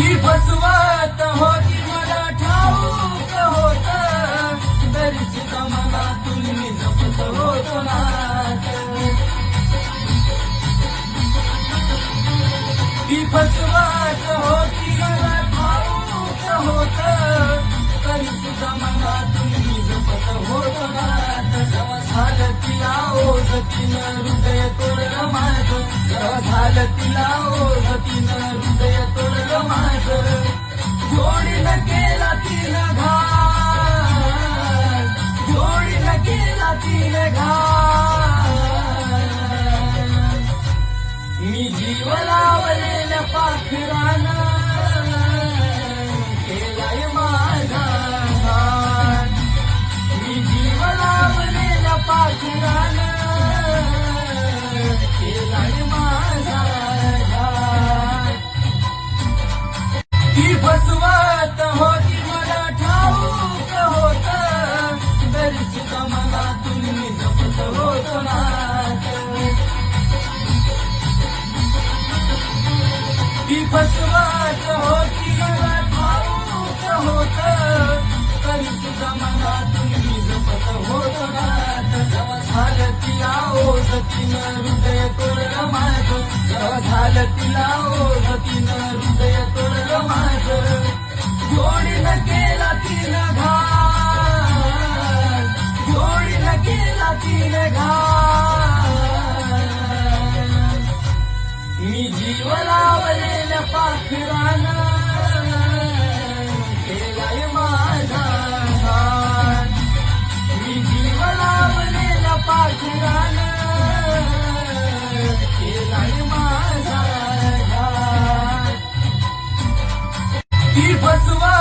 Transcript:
ती फसवत होती मला ठाऊक होत. तरी सुद्धा मला तुम्ही जपत होतो नात. ती फसवत होती मला ठाऊक होत. तरी सुद्धा मला तुम्ही जपत होतो नात. झालं तिला ओझ तिनं हृदय तोडलं माझं. झालं तिला ओझ मी जीव लावलेल्या पाखरानं तिनं हृदय तोडलं माझं झालं तिला ओझ तिनं हृदय तोडलं माझं. माझा घाट ती फसवा